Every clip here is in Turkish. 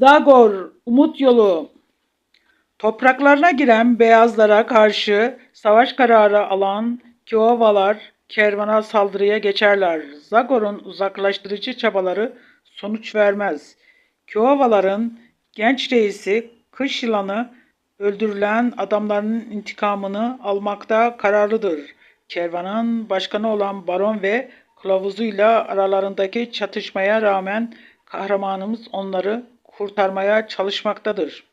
Zagor, Umut Yolu. Topraklarına giren beyazlara karşı savaş kararı alan Kiovalar kervana saldırıya geçerler. Zagor'un uzaklaştırıcı çabaları sonuç vermez. Kiovaların genç reisi kış yılanı öldürülen adamların intikamını almakta kararlıdır. Kervanın başkanı olan baron ve kılavuzuyla aralarındaki çatışmaya rağmen kahramanımız onları kurtarmaya çalışmaktadır.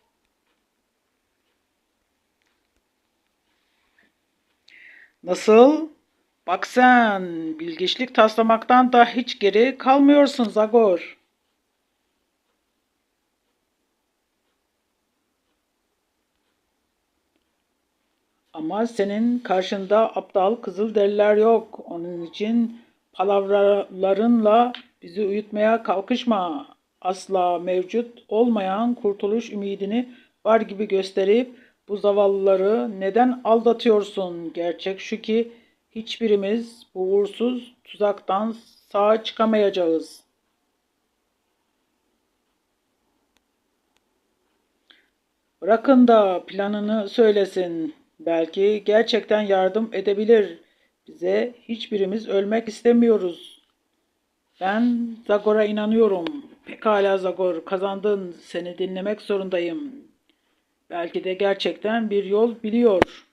Nasıl? Bak sen, bilgiçlik taslamaktan da hiç geri kalmıyorsun Zagor. Ama senin karşında aptal Kızılderililer yok. Onun için palavralarınla bizi uyutmaya kalkışma. Asla mevcut olmayan kurtuluş ümidini var gibi gösterip bu zavallıları neden aldatıyorsun? Gerçek şu ki hiçbirimiz bu uğursuz tuzaktan sağ çıkamayacağız. Bırakın da planını söylesin. Belki gerçekten yardım edebilir. Bize hiçbirimiz ölmek istemiyoruz. Ben Zagor'a inanıyorum. Pekala Zagor, kazandın. Seni dinlemek zorundayım. Belki de gerçekten bir yol biliyor.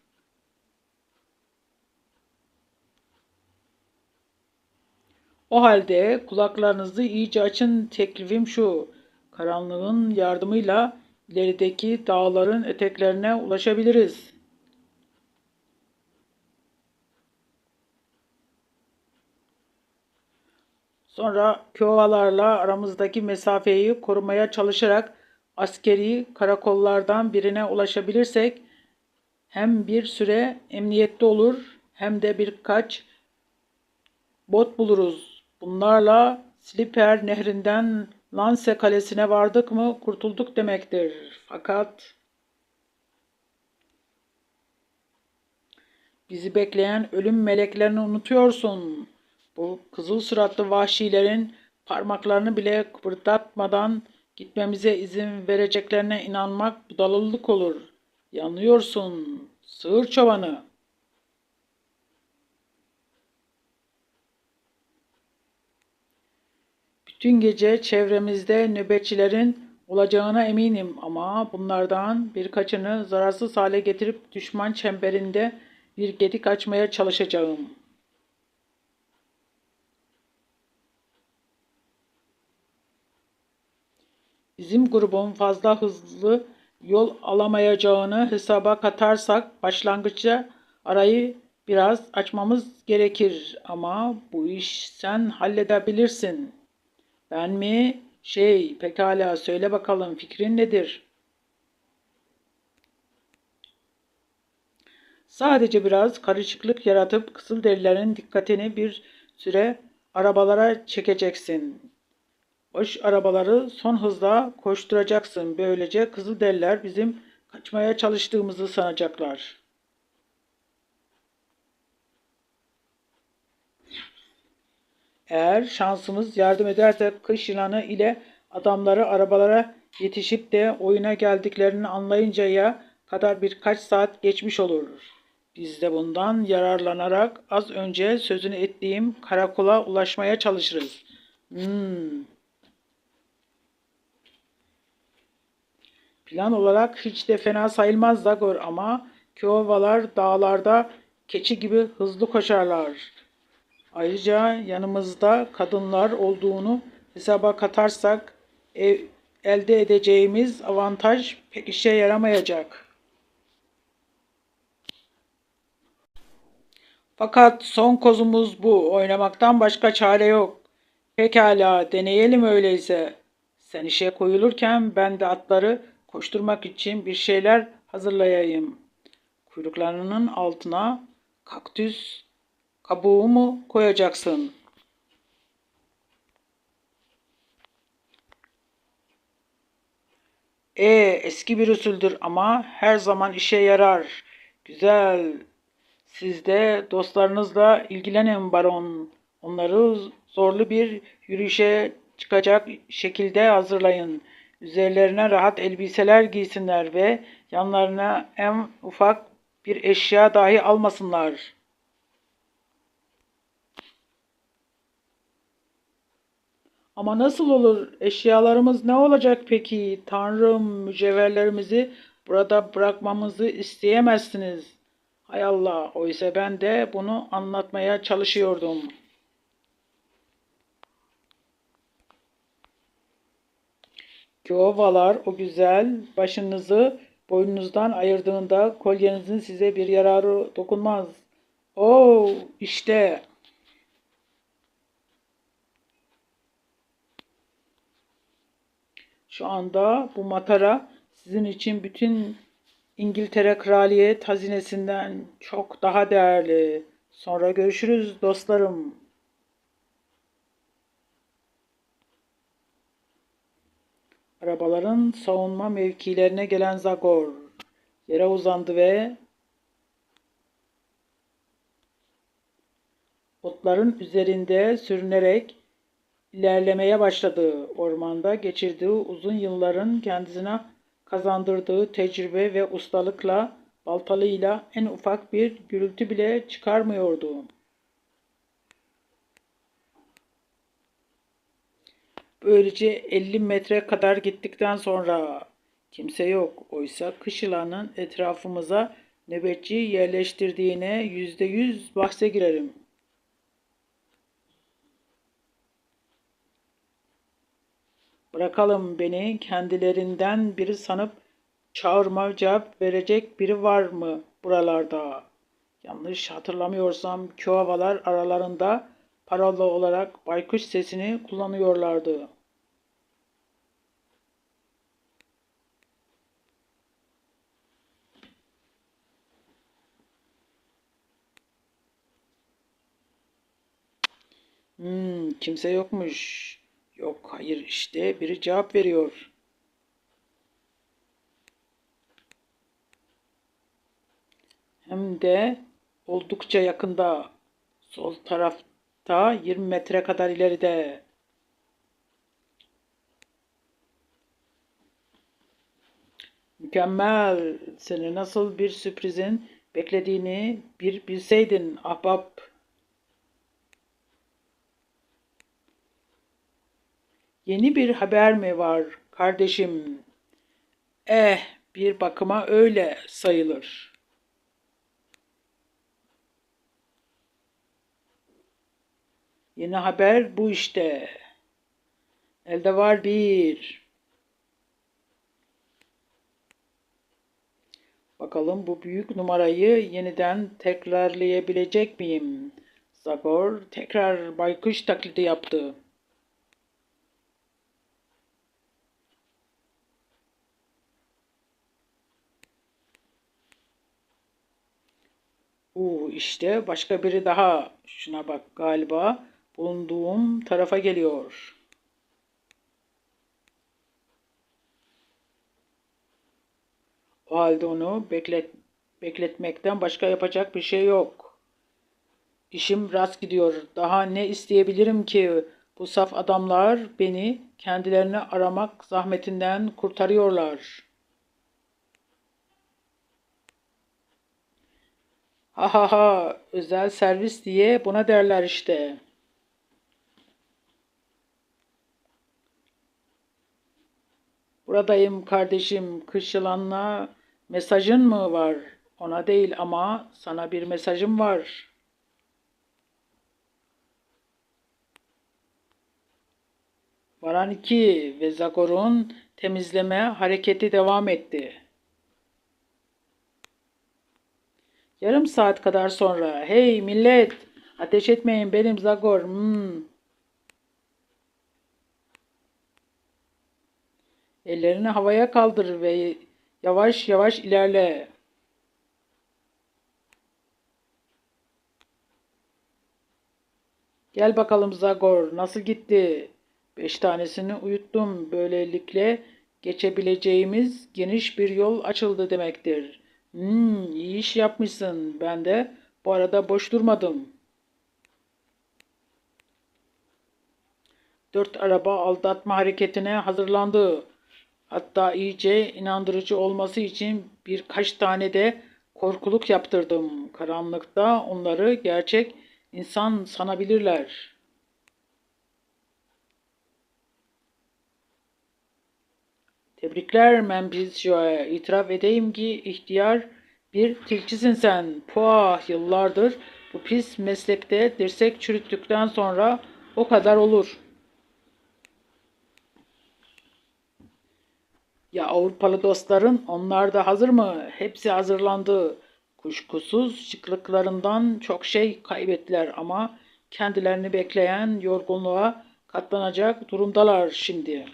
O halde kulaklarınızı iyice açın. Teklifim şu. Karanlığın yardımıyla ilerideki dağların eteklerine ulaşabiliriz. Sonra Kiovalarla aramızdaki mesafeyi korumaya çalışarak askeri karakollardan birine ulaşabilirsek hem bir süre emniyette olur hem de birkaç bot buluruz. Bunlarla Slipper nehrinden Lance kalesine vardık mı kurtulduk demektir. Fakat bizi bekleyen ölüm meleklerini unutuyorsun. Bu kızıl suratlı vahşilerin parmaklarını bile kıpırdatmadan gitmemize izin vereceklerine inanmak budalılık olur. Yanıyorsun, sığır çobanı. Bütün gece çevremizde nöbetçilerin olacağına eminim ama bunlardan birkaçını zararsız hale getirip düşman çemberinde bir gedik açmaya çalışacağım.'' Bizim grubun fazla hızlı yol alamayacağını hesaba katarsak başlangıçta arayı biraz açmamız gerekir ama bu iş sen halledebilirsin. Ben mi? Şey, pekala söyle bakalım fikrin nedir? Sadece biraz karışıklık yaratıp Kızılderililerin dikkatini bir süre arabalara çekeceksin. Boş arabaları son hızla koşturacaksın. Böylece Kızılderililer bizim kaçmaya çalıştığımızı sanacaklar. Eğer şansımız yardım ederse kış yılanı ile adamları arabalara yetişip de oyuna geldiklerini anlayıncaya kadar birkaç saat geçmiş olur. Biz de bundan yararlanarak az önce sözünü ettiğim karakola ulaşmaya çalışırız. Hmm, Plan olarak hiç de fena sayılmaz Zagor ama Kiovalar dağlarda keçi gibi hızlı koşarlar. Ayrıca yanımızda kadınlar olduğunu hesaba katarsak ev, elde edeceğimiz avantaj pek işe yaramayacak. Fakat son kozumuz bu. Oynamaktan başka çare yok. Pekala deneyelim öyleyse. Sen işe koyulurken ben de atları koşturmak için bir şeyler hazırlayayım. Kuyruklarının altına kaktüs kabuğu mu koyacaksın? E eski bir usuldür ama her zaman işe yarar. Güzel. Siz de dostlarınızla ilgilenin baron. Onları zorlu bir yürüyüşe çıkacak şekilde hazırlayın. Üzerlerine rahat elbiseler giysinler ve yanlarına en ufak bir eşya dahi almasınlar. Ama nasıl olur? Eşyalarımız ne olacak peki? Tanrım, mücevherlerimizi burada bırakmamızı isteyemezsiniz. Hay Allah, oysa ben de bunu anlatmaya çalışıyordum. Kiovalar o güzel başınızı boynunuzdan ayırdığında kolyenizin size bir yararı dokunmaz. Oo, işte Şu anda bu matara sizin için bütün İngiltere Kraliyet hazinesinden çok daha değerli. Sonra görüşürüz dostlarım. Arabaların savunma mevkilerine gelen Zagor yere uzandı ve otların üzerinde sürünerek ilerlemeye başladı. Ormanda geçirdiği uzun yılların kendisine kazandırdığı tecrübe ve ustalıkla baltalıyla en ufak bir gürültü bile çıkarmıyordu. Böylece 50 metre kadar gittikten sonra kimse yok. Oysa kış yılanın etrafımıza nöbetçi yerleştirdiğine yüzde yüz bahse girerim. Bırakalım beni kendilerinden biri sanıp çağırma cevap verecek biri var mı buralarda? Yanlış hatırlamıyorsam Kiovalar aralarında parola olarak baykuş sesini kullanıyorlardı. Hmm, kimse yokmuş. Yok, hayır işte biri cevap veriyor. Hem de oldukça yakında. Sol tarafta 20 metre kadar ileride. Mükemmel. Seni nasıl bir sürprizin beklediğini bir bilseydin ahbap. Yeni bir haber mi var kardeşim? Eh, bir bakıma öyle sayılır. Yeni haber bu işte. Elde var bir. Bakalım bu büyük numarayı yeniden tekrarlayabilecek miyim? Zagor tekrar baykuş taklidi yaptı. Uu, işte başka biri daha. Şuna bak galiba bulunduğum tarafa geliyor. O halde onu beklet, bekletmekten başka yapacak bir şey yok. İşim rast gidiyor. Daha ne isteyebilirim ki? Bu saf adamlar beni kendilerini aramak zahmetinden kurtarıyorlar.'' Ha ha ha özel servis diye buna derler işte. Buradayım kardeşim kış yılanla mesajın mı var? Ona değil ama sana bir mesajım var. Varan iki ve Zagor'un temizleme hareketi devam etti. Yarım saat kadar sonra hey millet ateş etmeyin benim Zagor. Hmm. Ellerini havaya kaldır ve yavaş yavaş ilerle. Gel bakalım Zagor nasıl gitti? Beş tanesini uyuttum. Böylelikle geçebileceğimiz geniş bir yol açıldı demektir. Hmm, iyi iş yapmışsın. Ben de bu arada boş durmadım. Dört araba aldatma hareketine hazırlandı. Hatta iyice inandırıcı olması için birkaç tane de korkuluk yaptırdım. Karanlıkta onları gerçek insan sanabilirler. Tebrikler Memphis Joe. İtiraf edeyim ki ihtiyar bir tilkisin sen. Puah yıllardır bu pis meslekte dirsek çürüttükten sonra o kadar olur. Ya Avrupalı dostların onlar da hazır mı? Hepsi hazırlandı. Kuşkusuz şıklıklarından çok şey kaybettiler ama kendilerini bekleyen yorgunluğa katlanacak durumdalar şimdi.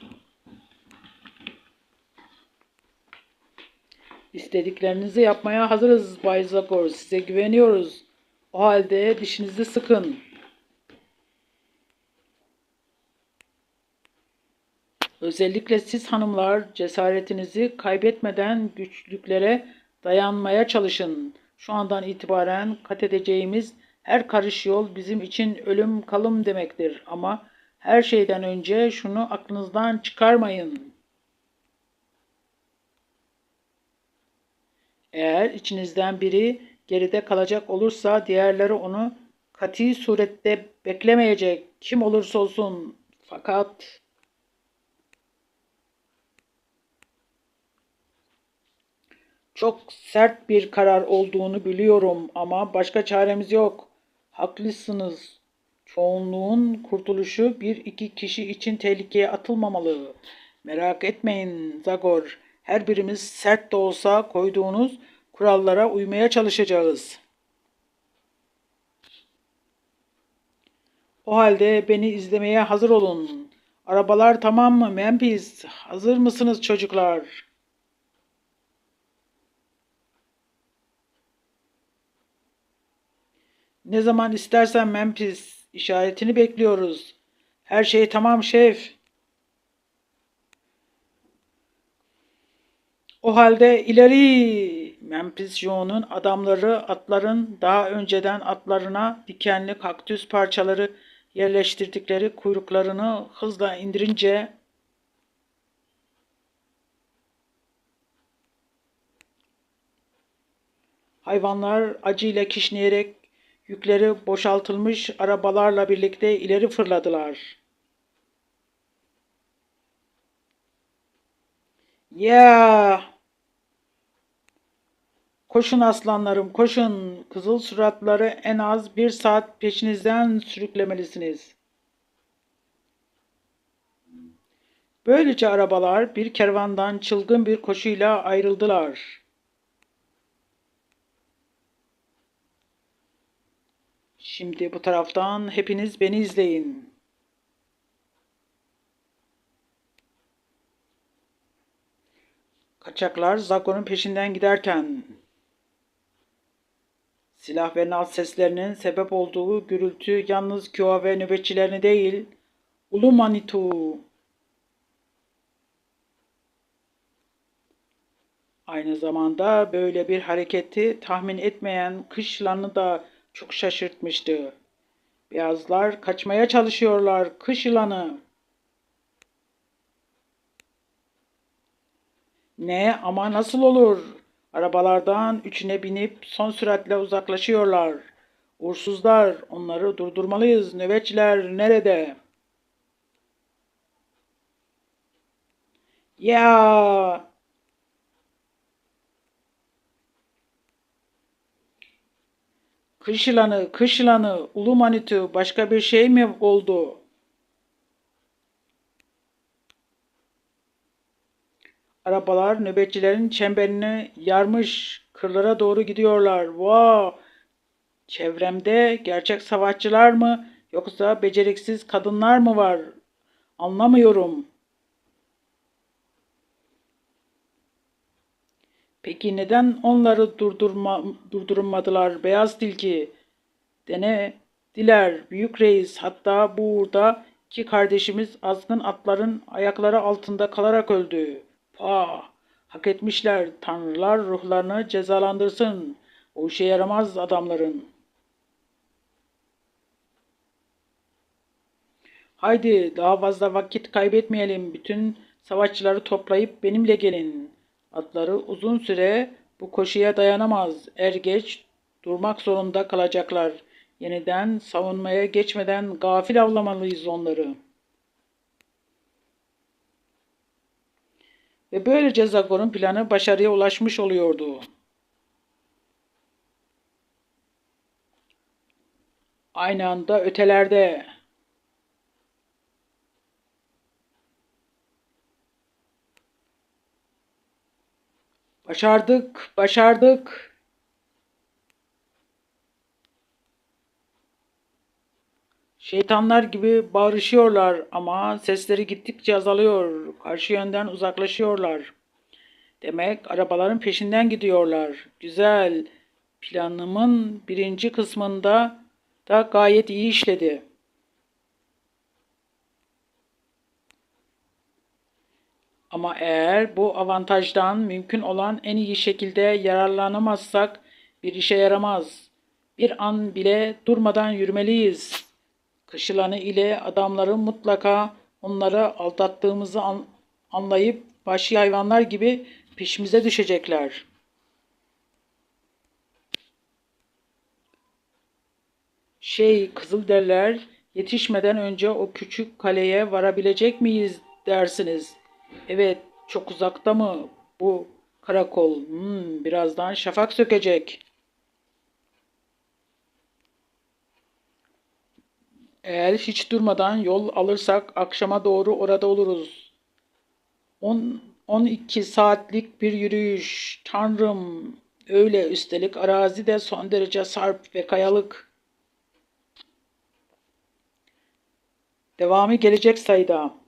İstediklerinizi yapmaya hazırız Bay Zagor. Size güveniyoruz. O halde dişinizi sıkın. Özellikle siz hanımlar cesaretinizi kaybetmeden güçlüklere dayanmaya çalışın. Şu andan itibaren kat edeceğimiz her karış yol bizim için ölüm kalım demektir. Ama her şeyden önce şunu aklınızdan çıkarmayın. Eğer içinizden biri geride kalacak olursa diğerleri onu kati surette beklemeyecek. Kim olursa olsun. Fakat çok sert bir karar olduğunu biliyorum ama başka çaremiz yok. Haklısınız. Çoğunluğun kurtuluşu bir iki kişi için tehlikeye atılmamalı. Merak etmeyin Zagor. Her birimiz sert de olsa koyduğunuz kurallara uymaya çalışacağız. O halde beni izlemeye hazır olun. Arabalar tamam mı Memphis? Hazır mısınız çocuklar? Ne zaman istersen Memphis işaretini bekliyoruz. Her şey tamam şef. O halde ileri! Memphis Joe'nun adamları atların daha önceden atlarına dikenli kaktüs parçaları yerleştirdikleri kuyruklarını hızla indirince hayvanlar acıyla kişneyerek yükleri boşaltılmış arabalarla birlikte ileri fırladılar. Ya! Koşun aslanlarım, koşun. Kızıl suratları en az bir saat peşinizden sürüklemelisiniz. Böylece arabalar bir kervandan çılgın bir koşuyla ayrıldılar. Şimdi bu taraftan hepiniz beni izleyin. Kaçaklar Zago'nun peşinden giderken silah ve nal seslerinin sebep olduğu gürültü yalnız Kyoa ve nöbetçilerini değil, Ulu Manitu Aynı zamanda böyle bir hareketi tahmin etmeyen kışlanı da çok şaşırtmıştı. Beyazlar kaçmaya çalışıyorlar kış yılanı. Ne ama nasıl olur? Arabalardan üçüne binip son süratle uzaklaşıyorlar. Uğursuzlar, onları durdurmalıyız. Nöbetçiler nerede? Ya! Kış yılanı, kış yılanı, ulu manitü başka bir şey mi oldu? Arabalar nöbetçilerin çemberini yarmış kırlara doğru gidiyorlar. Wow! Çevremde gerçek savaşçılar mı yoksa beceriksiz kadınlar mı var? Anlamıyorum. Peki neden onları durdurma, durdurmadılar beyaz tilki? Dene diler büyük reis hatta bu uğurda iki kardeşimiz azgın atların ayakları altında kalarak öldü. Ah, hak etmişler. Tanrılar ruhlarını cezalandırsın. O işe yaramaz adamların. Haydi daha fazla vakit kaybetmeyelim. Bütün Savaşçıları toplayıp benimle gelin. Atları uzun süre bu koşuya dayanamaz. Er geç durmak zorunda kalacaklar. Yeniden savunmaya geçmeden gafil avlamalıyız onları. Ve böylece Zagor'un planı başarıya ulaşmış oluyordu. Aynı anda ötelerde Başardık, başardık. Şeytanlar gibi bağırışıyorlar ama sesleri gittikçe azalıyor. Karşı yönden uzaklaşıyorlar. Demek arabaların peşinden gidiyorlar. Güzel. Planımın birinci kısmında da gayet iyi işledi. Ama eğer bu avantajdan mümkün olan en iyi şekilde yararlanamazsak bir işe yaramaz. Bir an bile durmadan yürümeliyiz. Kışılanı ile adamları mutlaka onları aldattığımızı an- anlayıp vahşi hayvanlar gibi peşimize düşecekler. Şey Kızılderililer yetişmeden önce o küçük kaleye varabilecek miyiz dersiniz? Evet, çok uzakta mı bu karakol? Hmm, birazdan şafak sökecek. Eğer hiç durmadan yol alırsak akşama doğru orada oluruz. 10 12 saatlik bir yürüyüş. Tanrım, öyle üstelik arazi de son derece sarp ve kayalık. Devamı gelecek sayıda.